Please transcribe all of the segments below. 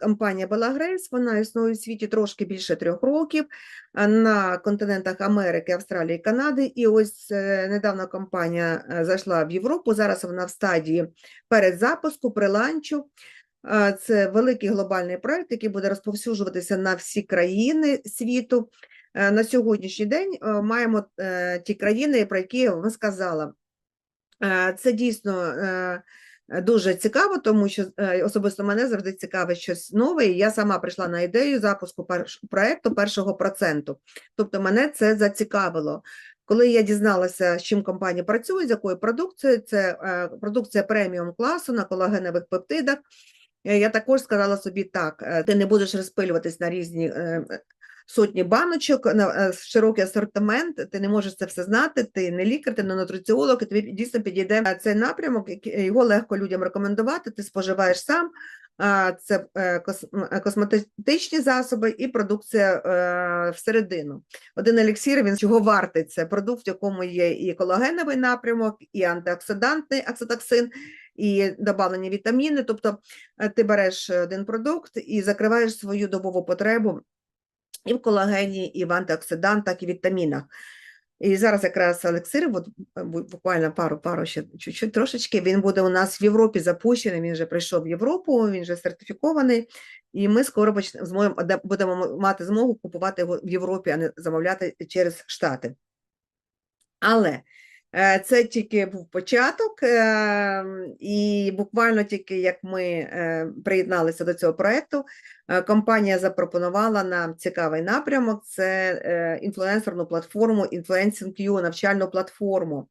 компанія Белагрейс, вона існує у світі трошки більше трьох років на континентах Америки, Австралії, Канади. І ось е, недавно компанія е, зайшла в Європу. Зараз вона в стадії передзапуску, приланчу. Це великий глобальний проект, який буде розповсюджуватися на всі країни світу. Е, На сьогоднішній день маємо ті країни, про які я вам сказала. Це дійсно дуже цікаво, тому що е, особисто мене завжди цікавить щось нове. І я сама прийшла на ідею запуску проекту першого проценту. Тобто мене це зацікавило. Коли я дізналася, з чим компанія працює, з якою продукцією, це е, продукція преміум класу на колагенових пептидах. Е, Я також сказала собі так: е, ти не будеш розпилюватись на різні е, сотні баночок, на е, широкий асортимент, ти не можеш це все знати, ти не лікар, ти не нутриціолог, і тобі дійсно підійде е, цей напрямок, його легко людям рекомендувати, ти споживаєш сам. Це е, е, косметичні засоби і продукція е, всередину. Один еліксір, він чого вартий? Це продукт, в якому є і колагеновий напрямок, і антиоксидантний акситоксин, і додавлені вітаміни. Тобто е, ти береш один продукт і закриваєш свою добову потребу і в колагені, і в антиоксидантах, і вітамінах. І зараз якраз елексир, от е, буквально пару, пару ще чуть-чуть трошечки, він буде у нас в Європі запущений, він вже прийшов в Європу, він вже сертифікований, і ми скоро почнемо, будемо мати змогу купувати його в Європі, а не замовляти через Штати. Але це тільки був початок, е, і буквально тільки як ми е, приєдналися до цього проекту, е, компанія запропонувала нам цікавий напрямок: це е, інфлюенсерну платформу, Influencing.ua, навчальну платформу.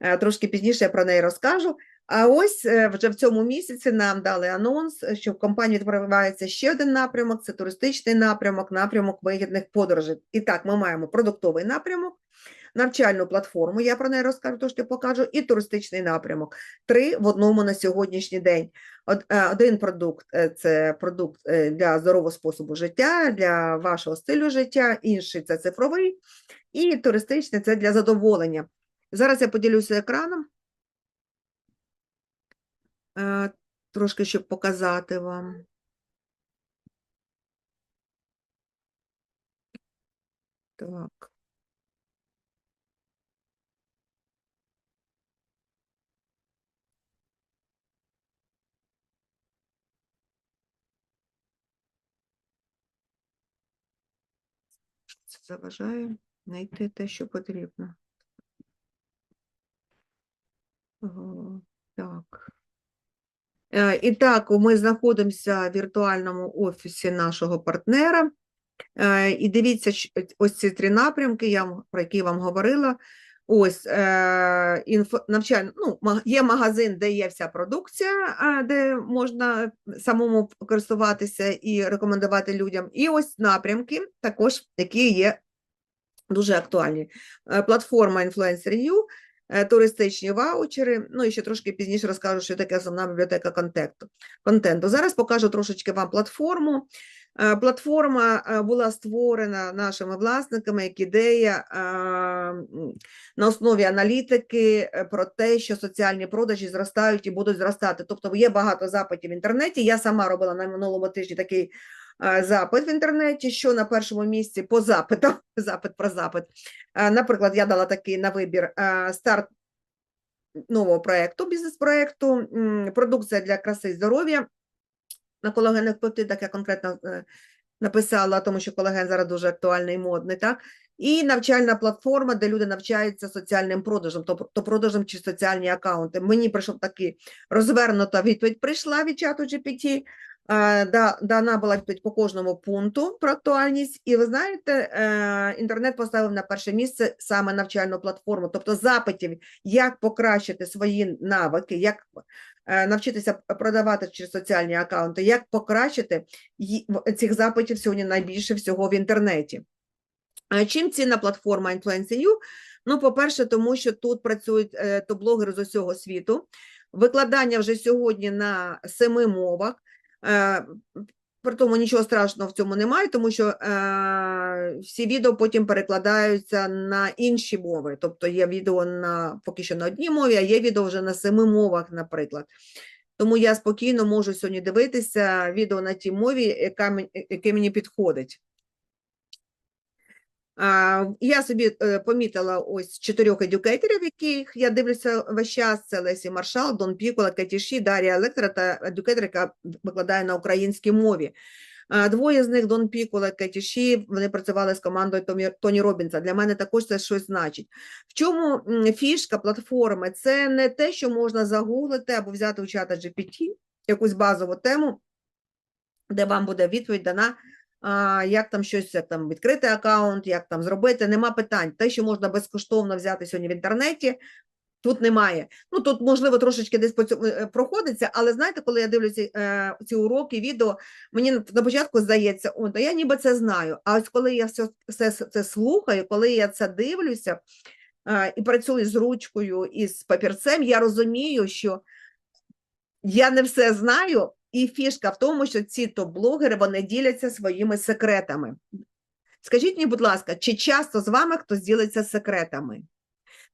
Е, Трошки пізніше я про неї розкажу. А ось е, вже в цьому місяці нам дали анонс, що в компанії відкривається ще один напрямок: це туристичний напрямок, напрямок вигідних подорожей. І так, ми маємо продуктовий напрямок, навчальну платформу, я про неї розкажу, трошки покажу, і туристичний напрямок. Три в одному на сьогоднішній день. Е, Один продукт е, це продукт е, для здорового способу життя, для вашого стилю життя, інший це цифровий, і туристичний це для задоволення. Зараз я поділюся екраном. Трошки щоб показати вам. Так. Це заважає знайти те, що потрібно. О, Так. Е, І так, ми знаходимося в віртуальному офісі нашого партнера. Е, І дивіться, ось ці три напрямки, я про які я вам говорила. Ось е, інфо, навчальний, ну, є магазин, де є вся продукція, де можна самому користуватися і рекомендувати людям. І ось напрямки, також які є дуже актуальні. Е, Платформа Influencer.ru, е, туристичні ваучери, ну і ще трошки пізніше розкажу, що таке основна бібліотека контенту. контенту. Зараз покажу трошечки вам платформу. Е, Платформа е, була створена нашими власниками як ідея е, на основі аналітики е, про те, що соціальні продажі зростають і будуть зростати. Тобто є багато запитів в інтернеті. Я сама робила на минулому тижні такий е, запит в інтернеті, що на першому місці по запитам, запит про запит. Наприклад, я дала такий на вибір старт нового проєкту, бізнес-проєкту, продукція для краси і здоров'я на колагенних пептидах я конкретно е, написала, тому що колаген зараз дуже актуальний і модний, так? І навчальна платформа, де люди навчаються соціальним продажем, тобто продажем через соціальні акаунти. Мені прийшов такий розвернута відповідь, прийшла від чату GPT, дана була відповідь по кожному пункту про актуальність. І ви знаєте, е, інтернет поставив на перше місце саме навчальну платформу, тобто запитів, як покращити свої навики, як е, навчитися продавати через соціальні акаунти, як покращити цих запитів сьогодні найбільше всього в інтернеті. Чим цінна платформа Influencer.ю? Ну, по-перше, тому що тут працюють е, топ-блогери з усього світу. Викладання вже сьогодні на семи мовах. Е, При тому нічого страшного в цьому немає, тому що е, всі відео потім перекладаються на інші мови. Тобто є відео на поки що на одній мові, а є відео вже на семи мовах, наприклад. Тому я спокійно можу сьогодні дивитися відео на тій мові, яка, яке мені підходить. Я собі е, помітила ось чотирьох едюкейтерів, яких я дивлюся весь час. Це Лесі Маршал, Дон Пікола, Кетіші, Дар'я Електра та едюкейтер, яка викладає на українській мові. Двоє з них, Дон Пікола, Кетіші, вони працювали з командою Тоні Робінса. Для мене також це щось значить. В чому фішка платформи? Це не те, що можна загуглити або взяти у чата GPT, якусь базову тему, де вам буде відповідь дана, як там щось, як там відкрити аккаунт, як там зробити, нема питань. Те, що можна безкоштовно взяти сьогодні в інтернеті, тут немає. Ну, тут, можливо, трошечки десь по цьому е, проходиться, але знаєте, коли я дивлюся е, ці уроки, відео, мені на початку здається, о, та я ніби це знаю. А ось коли я все, все це слухаю, коли я це дивлюся е, і працюю з ручкою і з папірцем, я розумію, що я не все знаю, і фішка в тому, що ці топ-блогери вони діляться своїми секретами. Скажіть мені, будь ласка, чи часто з вами хтось ділиться секретами?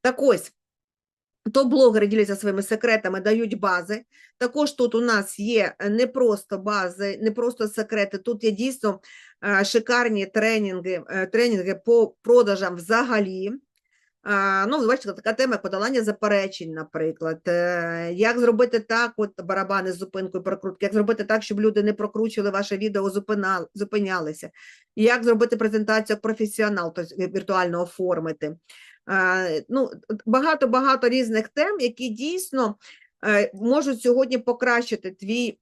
Так ось, топ-блогери діляться своїми секретами, дають бази. Також тут у нас є е, не просто бази, не просто секрети, тут є дійсно е, шикарні тренінги, е, тренінги по продажам взагалі. Ну, бачите, така тема, подолання заперечень, наприклад. Е, Як зробити так, от барабани з зупинкою прокрутки, як зробити так, щоб люди не прокручували ваше відео, зупинали, зупинялися. Як зробити презентацію як професіонал, тобто віртуально оформити. Ну, багато-багато різних тем, які дійсно е, можуть сьогодні покращити твій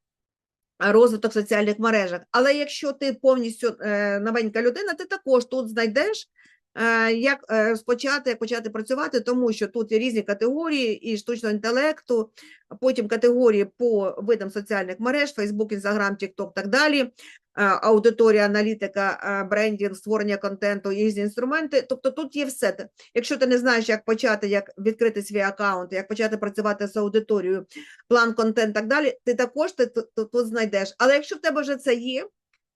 розвиток в соціальних мережах. Але якщо ти повністю е, новенька людина, ти також тут знайдеш, як е, розпочати, як почати працювати, тому що тут є різні категорії і штучного інтелекту, потім категорії по видам соціальних мереж, Facebook, Instagram, TikTok, так далі. е, Аудиторія, аналітика, е, брендінг, створення контенту, різні інструменти. Тобто тут є все. Якщо ти не знаєш, як почати, як відкрити свій аккаунт, як почати працювати з аудиторією, план, контент, так далі, ти також ти тут знайдеш. Але якщо в тебе вже це є,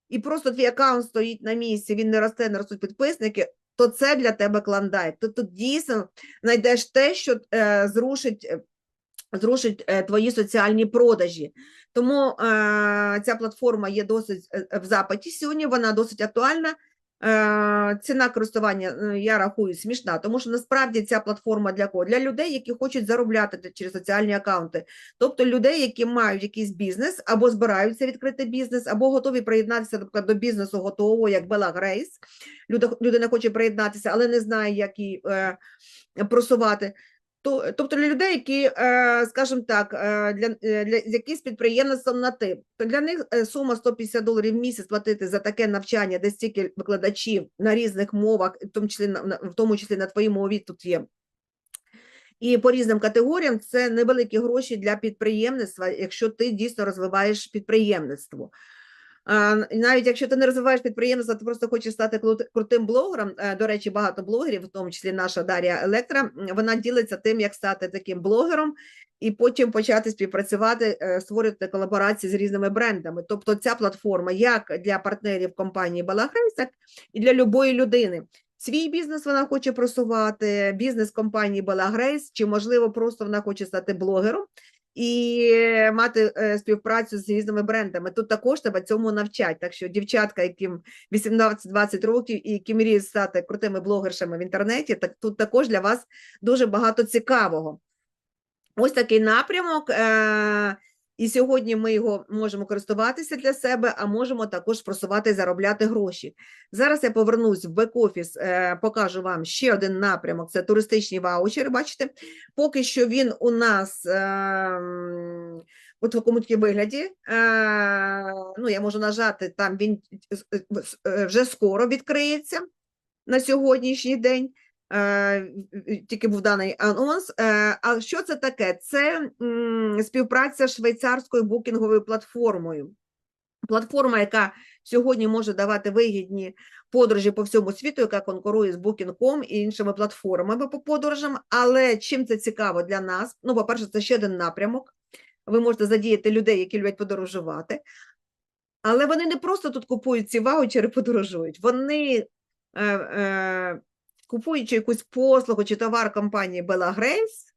і просто твій аккаунт стоїть на місці, він не росте, не ростуть підписники, то це для тебе клондайк. Ти тут дійсно знайдеш те, що е, зрушить. е, Зрушить е, твої соціальні продажі. Тому е, ця платформа є досить е, в запиті сьогодні, вона досить актуальна. Е, ціна користування е, я рахую смішна, тому що насправді ця платформа для кого? Для людей, які хочуть заробляти через соціальні акаунти. Тобто людей, які мають якийсь бізнес, або збираються відкрити бізнес, або готові приєднатися наприклад, до бізнесу готового, як Бела Грейс. Люди, людина хоче приєднатися, але не знає, як її е, просувати. То, тобто для людей, які, е, скажімо так, е, для, е, для які з підприємництвом на ти, то для них сума 150 доларів в місяць платити за таке навчання, де стільки викладачів на різних мовах, в тому числі на- в тому числі на твоїй мові тут є. І по різним категоріям це невеликі гроші для підприємництва, якщо ти дійсно розвиваєш підприємництво. Навіть якщо ти не розвиваєш підприємство, ти просто хочеш стати крут- крутим блогером. е, До речі, багато блогерів, в тому числі наша Дар'я Електра, вона ділиться тим, як стати таким блогером, і потім почати співпрацювати, е, створювати колаборації з різними брендами. Тобто ця платформа як для партнерів компанії Балахрейс, і для любої людини. Свій бізнес вона хоче просувати, бізнес компанії Балагрейс, чи можливо просто вона хоче стати блогером і мати е, співпрацю з різними брендами. Тут також треба цьому навчать. Так що дівчатка, яким 18-20 років і які мріють стати крутими блогершами в інтернеті, так тут також для вас дуже багато цікавого. Ось такий напрямок. Е- і сьогодні ми його можемо користуватися для себе, а можемо також просувати заробляти гроші. Зараз я повернусь в бек-офіс, е, покажу вам ще один напрямок: це туристичні ваучери. Бачите, поки що він у нас ем, от в такому вигляді. Е, ну, я можу нажати там. Він е, вже скоро відкриється на сьогоднішній день. Е, Тільки був даний анонс. Е, А що це таке? Це співпраця з швейцарською букінговою платформою. Платформа, яка сьогодні може давати вигідні подорожі по всьому світу, яка конкурує з Booking.com і іншими платформами по подорожам. Але чим це цікаво для нас? Ну, по-перше, це ще один напрямок. Ви можете задіяти людей, які люблять подорожувати. Але вони не просто тут купують ці ваучери, подорожують. Вони е, е, купуючи якусь послугу чи товар компанії Bella Grace,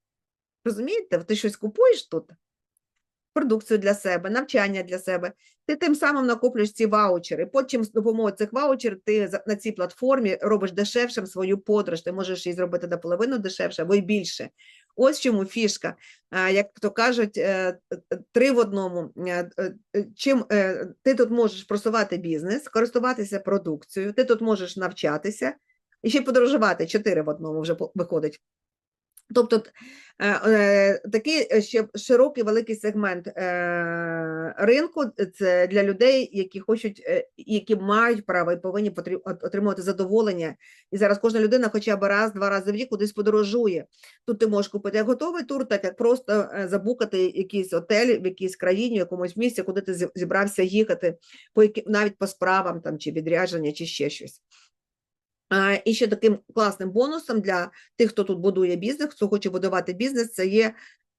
розумієте, ти щось купуєш тут, продукцію для себе, навчання для себе. Ти тим самим накоплюєш ці ваучери. Потім з допомогою цих ваучерів ти на цій платформі робиш дешевшим свою подорож. Ти можеш її зробити наполовину дешевше або й більше. Ось чому фішка. Як то кажуть, е, три в одному. Е, е, Чим ти тут можеш просувати бізнес, користуватися продукцією, ти тут можеш навчатися і ще подорожувати. Чотири в одному вже виходить. Тобто е, е, такий ще широкий великий сегмент е, ринку це для людей, які хочуть, які мають право і повинні отримувати задоволення. І зараз кожна людина хоча б раз, два рази в рік кудись подорожує. Тут ти можеш купити як готовий тур, так як просто забукати якийсь отель в якійсь країні, в якомусь місці, куди ти зібрався їхати, по навіть по справам там чи відрядження, чи ще щось. І ще таким класним бонусом для тих, хто тут будує бізнес, хто хоче будувати бізнес, це є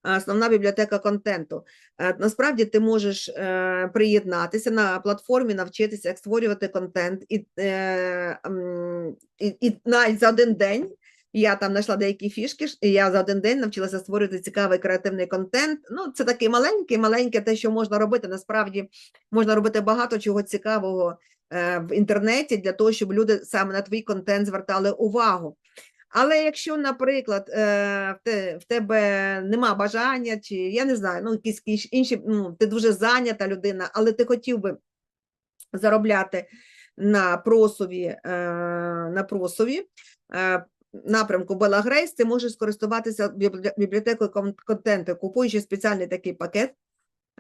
основна бібліотека контенту. Е, Насправді ти можеш е, приєднатися на платформі, навчитися, як створювати контент, і, е, і, і навіть за один день. Я там знайшла деякі фішки, і я за один день навчилася створювати цікавий креативний контент. Ну, це такий маленький, маленьке те, що можна робити. Насправді можна робити багато чого цікавого е, в інтернеті для того, щоб люди саме на твій контент звертали увагу. Але якщо, наприклад, е, в тебе нема бажання, чи я не знаю, ну якісь інші- ну ти дуже зайнята людина, але ти хотів би заробляти на просові, е, на просові напрямку Бела Грейс, ти можеш скористуватися бібліотекою кон- контенту, купуючи спеціальний такий пакет.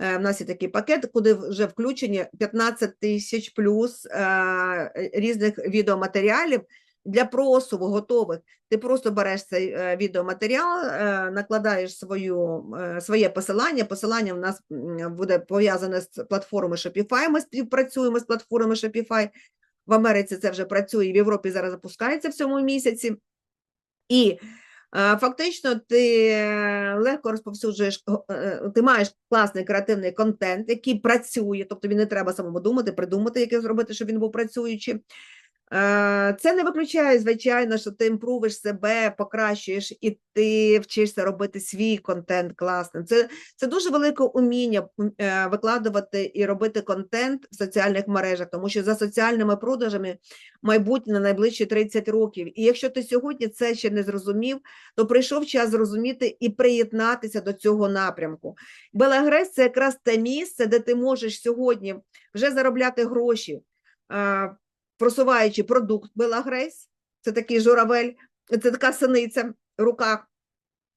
Е, В нас є такий пакет, куди вже включені 15 тисяч плюс е, різних відеоматеріалів для просуву готових. Ти просто береш цей е, відеоматеріал, е, накладаєш свою, е, своє посилання. Посилання в нас буде пов'язане з платформою Shopify. Ми співпрацюємо з платформою Shopify. В Америці це вже працює, в Європі зараз запускається в цьому місяці. І е, фактично ти е, легко розповсюджуєш, е, ти маєш класний креативний контент, який працює, тобто він не треба самому думати, придумати, як зробити, щоб він був працюючий. Е, Це не виключає, звичайно, що ти імпрувиш себе, покращуєш і ти вчишся робити свій контент класним. Це, це дуже велике уміння е, викладувати і робити контент в соціальних мережах, тому що за соціальними продажами майбутнє на найближчі 30 років. І якщо ти сьогодні це ще не зрозумів, то прийшов час зрозуміти і приєднатися до цього напрямку. Белагрес це якраз те місце, де ти можеш сьогодні вже заробляти гроші, а, просуваючи продукт Белагрейс, це такий журавель, це така синиця в руках,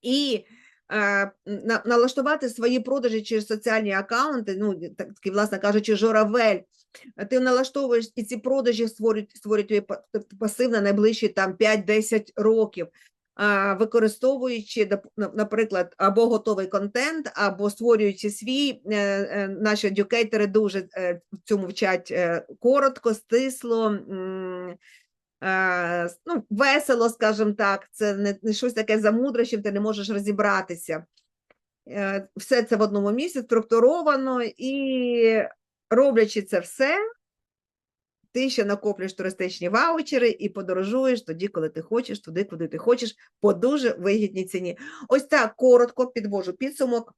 і е, на, налаштувати свої продажі через соціальні акаунти, ну, так, такий, власне кажучи, журавель. Ти налаштовуєш і ці продажі створюють, створюють тобто пасив на найближчі там 5-10 років, використовуючи, наприклад, або готовий контент, або створюючи свій. Е, е, Наші едюкейтери дуже е, в цьому вчать коротко, стисло. ну, весело, скажімо так, це не, не щось таке замудре, чим ти не можеш розібратися. Все це в одному місці структуровано і роблячи це все, ти ще накоплюєш туристичні ваучери і подорожуєш тоді, коли ти хочеш, туди, куди ти хочеш, по дуже вигідній ціні. Ось так коротко підвожу підсумок.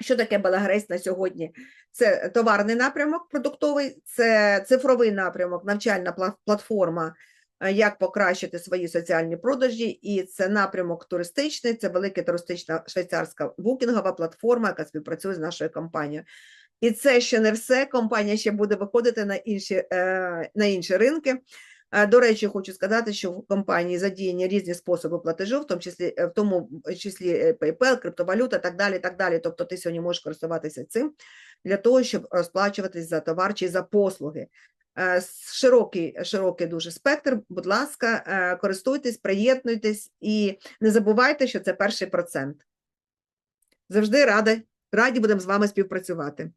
Що таке Белагрейс на сьогодні? Це товарний напрямок продуктовий, це цифровий напрямок, навчальна платформа, е, як покращити свої соціальні продажі, і це напрямок туристичний, це велика туристична швейцарська букінгова платформа, яка співпрацює з нашою компанією. І це ще не все. Компанія ще буде виходити на інші, е, на інші ринки. Е, До речі, хочу сказати, що в компанії задіяні різні способи платежу, в тому числі, е, в тому числі PayPal, криптовалюта, так далі. так далі. Тобто ти сьогодні можеш користуватися цим для того, щоб розплачуватись за товар чи за послуги. Широкий, широкий дуже спектр. Будь ласка, користуйтесь, приєднуйтесь і не забувайте, що це перший процент. Завжди раді, раді будемо з вами співпрацювати.